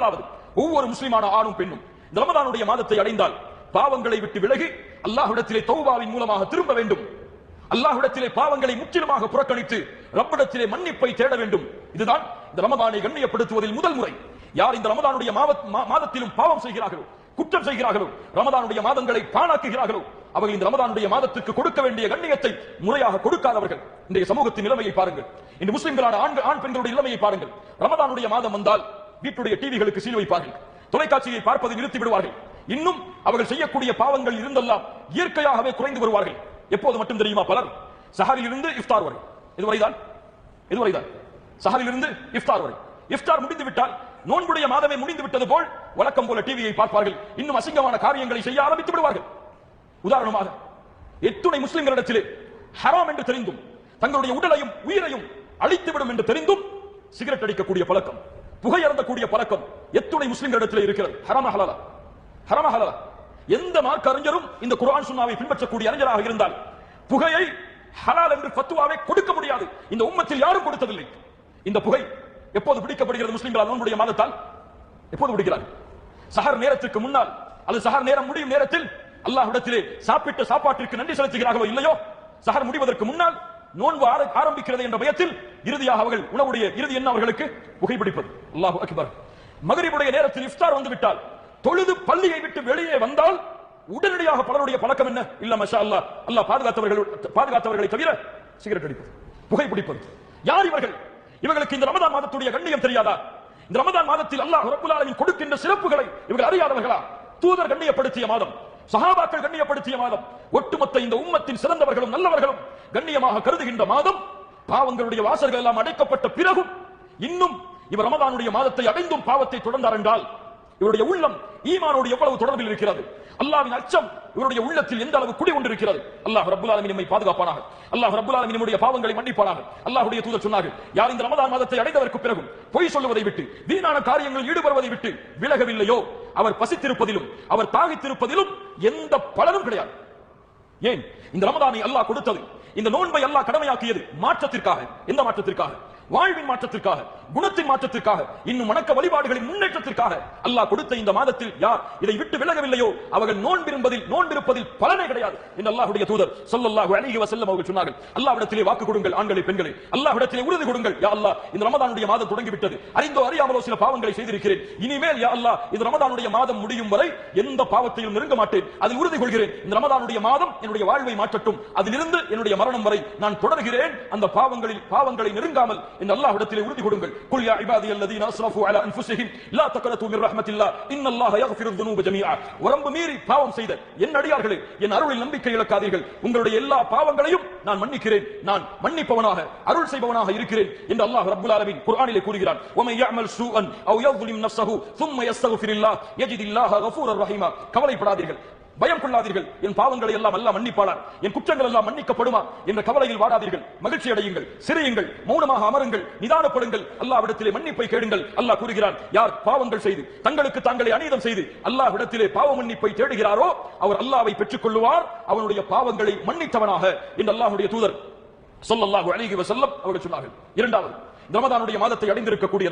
முதலாவது ஒவ்வொரு முஸ்லிமான ஆணும் பெண்ணும் இந்த ரமதானுடைய மாதத்தை அடைந்தால் பாவங்களை விட்டு விலகி அல்லாஹ்விடத்திலே தௌபாவின் மூலமாக திரும்ப வேண்டும். அல்லாஹ்விடத்திலே பாவங்களை முற்றிலுமாக புறக்கணித்து ரப்பிடத்திலே மன்னிப்பை தேட வேண்டும். இதுதான் இந்த ரமதானை கண்ணியப்படுத்துவதில் முதல் முறை. யார் இந்த ரமதானுடைய மாதத்திலும் பாவம் செய்கிறார்களோ குற்றம் செய்கிறார்களோ ரமதானுடைய மாதங்களை பாழாக்குகிறார்களோ அவர்கள் இந்த ரமதானுடைய மாதத்துக்கு கொடுக்க வேண்டிய கண்ணியத்தை முறையாக கொடுக்காதவர்கள். இன்றைய சமூகத்தின் நிலைமையை பாருங்கள். இந்த முஸ்லிம்களான ஆண் பெண்களுடைய நிலைமையை பாருங்கள். ரமதானுடைய மாதம் வந்தால் வீட்டுடைய டிவிகளுக்கு சீல் வைப்பார்கள். தொலைக்காட்சியை பார்ப்பதை நிறுத்தி விடுவார்கள் இன்னும் அவர்கள் செய்யக்கூடிய பாவங்கள் இருந்தெல்லாம் இயற்கையாகவே குறைந்து வருவார்கள். எப்போது மட்டும் தெரியுமா பலர்? சஹரில் இருந்து இஃப்தார் வரை. இதுவரைதான்? இதுவரைதான். சஹரில் இருந்து இஃப்தார் வரை. இஃப்தார் முடிந்து விட்டால் நோன்புடைய மாதமே முடிந்து விட்டது போல் வழக்கம் போல டிவியை பார்ப்பார்கள். இன்னும் அசிங்கமான காரியங்களை செய்ய ஆரம்பித்து விடுவார்கள். உதாரணமாக எத்துணை முஸ்லிம்களிடத்திலே ஹராம் என்று தெரிந்தும் தங்களுடைய உடலையும் உயிரையும் அழித்துவிடும் என்று தெரிந்தும் சிகரெட் அடிக்கக்கூடிய பழக்கம். புகை அறந்தக்கூடிய பழக்கம் எத்துணை முஸ்லிம்களிடத்தில் இருக்கிறது. ஹராம ஹலாலா. எந்த மார்க்க அறிஞரும் இந்த குரான் சுன்னாவை பின்பற்றக்கூடிய அறிஞராக இருந்தால் புகையை ஹலால் என்று பத்துவாவை கொடுக்க முடியாது. இந்த உம்மத்தில் யாரும் கொடுத்ததில்லை. இந்த புகை எப்போது பிடிக்கப்படுகிறது முஸ்லிம்களால் நோன்புடைய மாதத்தால்? எப்போது பிடிக்கிறார் சஹர் நேரத்திற்கு முன்னால் அல்லது சஹர் நேரம் முடியும் நேரத்தில் அல்லாஹ் இடத்திலே சாப்பிட்ட சாப்பாட்டிற்கு நன்றி செலுத்துகிறார்களோ இல்லையோ? சஹர் முடிவதற்கு முன்னால் நோன்பு ஆர- ஆரம்பிக்கிறது என்ற பயத்தில் இறுதியாக அவர்கள் உணவுடைய இறுதி என்ன அவர்களுக்கு புகைப்பிடிப்பது அல்லாஹ் அக்பர். மகரிபுடைய நேரத்தில் இஃப்தார் வந்து விட்டால் தொழுது பள்ளியை விட்டு வெளியே வந்தால் உடனடியாக பலருடைய பழக்கம் என்ன? இல்ல மஷா அல்லாஹ் அல்லா பாதுகாத்தவர்கள் பாதுகாத்தவர்களை தவிர சிகரெட் அடிப்பது புகைப்பிடிப்பது யார் இவர்கள்? இவர்களுக்கு இந்த ரமதான் மாதத்துடைய கண்ணியம் தெரியாதா? இந்த ரமதான் மாதத்தில் அல்லாஹ் ரப்புல் கொடுக்கின்ற சிறப்புகளை இவர்கள் அறியாதவர்களா? தூதர் கண்ணியப்படுத்திய மாதம். சஹாபாக்கள் கண்ணியப்படுத்திய மாதம் ஒட்டுமொத்த இந்த உம்மத்தின் சிறந்தவர்களும் நல்லவர்களும் கண்ணியமாக கருதுகின்ற மாதம் பாவங்களுடைய வாசல்கள் எல்லாம் அடைக்கப்பட்ட பிறகும் இன்னும் இவர் ரமதானுடைய மாதத்தை அடைந்தும் பாவத்தை தொடர்ந்தார் என்றால் இவருடைய உள்ளம் ஈமானோடு எவ்வளவு தொடர்பில் இருக்கிறது? அல்லாஹ்வின் அச்சம் இவருடைய உள்ளத்தில் எந்த அளவு குடி கொண்டிருக்கிறது? அல்லாஹ் ரபுல் ஆலமீன் நம்மை பாதுகாப்பானாக. அல்லாஹ் ரபுல் ஆலமீன் நம்முடைய பாவங்களை மன்னிப்பானாக. அல்லாஹுடைய தூதர் சொன்னார்கள் யார் இந்த ரமதான் மாதத்தை அடைந்ததற்கு பிறகும் பொய் சொல்லுவதை விட்டு வீணான காரியங்களில் ஈடுபடுவதை விட்டு விலகவில்லையோ? அவர் பசித்திருப்பதிலும் அவர் தாகித்திருப்பதிலும் எந்த பலனும் கிடையாது. ஏன்? இந்த ரமதானை அல்லாஹ் கொடுத்தது இந்த நோன்பை அல்லாஹ் கடமையாக்கியது மாற்றத்திற்காக எந்த மாற்றத்திற்காக? வாழ்வின் மாற்றத்திற்காக குணத்தின் மாற்றத்திற்காக இன்னும் வணக்க வழிபாடுகளின் முன்னேற்றத்திற்காக அல்லாஹ் கொடுத்த இந்த மாதத்தில் யார் இதை விட்டு விலகவில்லையோ அவர்கள் நோன்பிருப்பதில் நோன்பிருப்பதில் பலனே கிடையாது என்று அல்லாஹுடைய தூதர் சொல்லல்லாஹு அலைஹி வசல்லம் அவர்கள் சொன்னார்கள். அல்லாஹ்விடத்திலே வாக்கு கொடுங்கள் ஆண்களை பெண்களை. அல்லாஹ்விடத்திலே உறுதி கொடுங்கள். யா அல்லாஹ் இந்த ரமதானுடைய மாதம் தொடங்கி விட்டது அறிந்தோ அறியாமலோ சில பாவங்களை செய்திருக்கிறேன். இனிமேல் யா அல்லாஹ் இந்த ரமதானுடைய மாதம் முடியும் வரை எந்த பாவத்தையும் நெருங்க மாட்டேன். அதில் உறுதி கொள்கிறேன். இந்த ரமதானுடைய மாதம் என்னுடைய வாழ்வை மாற்றட்டும். அதிலிருந்து என்னுடைய மரணம் வரை நான் தொடர்கிறேன். அந்த பாவங்களில் பாவங்களை நெருங்காமல் என்று அல்லாஹ்விடத்திலே உறுதி கொடுங்கள். குல் யா இபாதி அல்லதீன அஸ்ரஃபு அலா அன்ஃபுஸிஹிம் லா தக்னது மின் ரஹ்மத்தில்லாஹ் இன்னல்லாஹ யக்ஃபிரு ذுனூப ஜமீஆ. வரம்பு மீறி பாவம் செய்த என் அடியார்களே என் அருளில் நம்பிக்கை இழக்காதீர்கள். உங்களுடைய எல்லா பாவங்களையும் நான் மன்னிக்கிறேன். நான் மன்னிப்பவனாக அருள் செய்பவனாக இருக்கிறேன் என்று அல்லாஹ் ரப்பல் ஆலமீன் குர்ஆனிலே கூறுகிறான். வமை யஅமல் சூஅன் அவ் யظ்லிம் நஃப்ஸஹு ثم يستغفر الله يجد الله கவலைப்படாதீர்கள். பயம் கொள்ளாதீர்கள். என் பாவங்களை எல்லாம் அல்ல மன்னிப்பாளர் என் குற்றங்கள் எல்லாம் மன்னிக்கப்படுமா? என்ற கவலையில் வாடாதீர்கள். மகிழ்ச்சி அடையுங்கள். சிரியுங்கள். மௌனமாக அமருங்கள். நிதானப்படுங்கள். அல்லாவிடத்திலே மன்னிப்பை கேடுங்கள். அல்லாஹ் கூறுகிறான் யார் பாவங்கள் செய்து தங்களுக்கு தாங்களை அநீதம் செய்து அல்லாஹ்விடத்திலே பாவ மன்னிப்பை தேடுகிறாரோ அவர் அல்லாவை பெற்றுக் கொள்ளுவார் அவனுடைய பாவங்களை மன்னித்தவனாக. என்று அல்லாஹுடைய தூதர் சொல்லல்லாஹு அழகி வசல்லம் அவர்கள் சொன்னார்கள். இரண்டாவது ரமதானுடைய மாதத்தை அடைந்திருக்கக்கூடிய